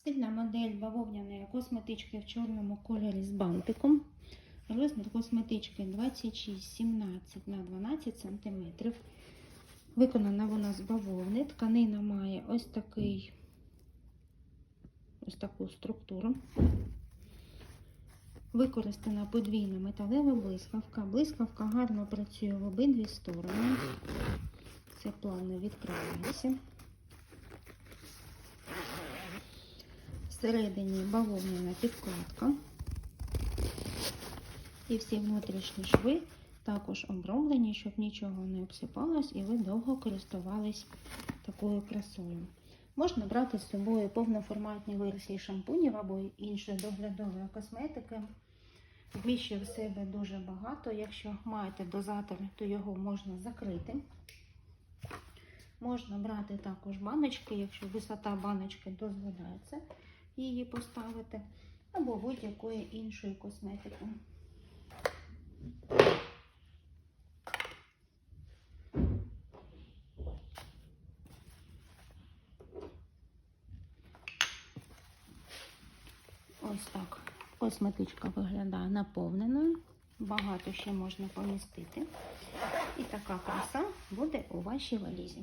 Стильна модель бавовняної косметички в чорному кольорі з бантиком. Розмір косметички 26-17 на 12 см. Виконана вона з бавовни. Тканина має ось такий ось таку структуру. Використана подвійна металева блискавка. Блискавка гарно працює в обидві сторони. Це плавно відкривається. Всередині бавовняна підкладка. І всі внутрішні шви також оброблені, щоб нічого не обсипалось і ви довго користувались такою красою. Можна брати з собою повноформатні версії шампунів або іншої доглядової косметики. Вміщує в себе дуже багато. Якщо маєте дозатор, то його можна закрити. Можна брати також баночки, якщо висота баночки дозволяє це, її поставити, або будь-якої іншої косметики. Ось так косметичка виглядає наповненою. Багато ще можна помістити. І така краса буде у вашій валізі.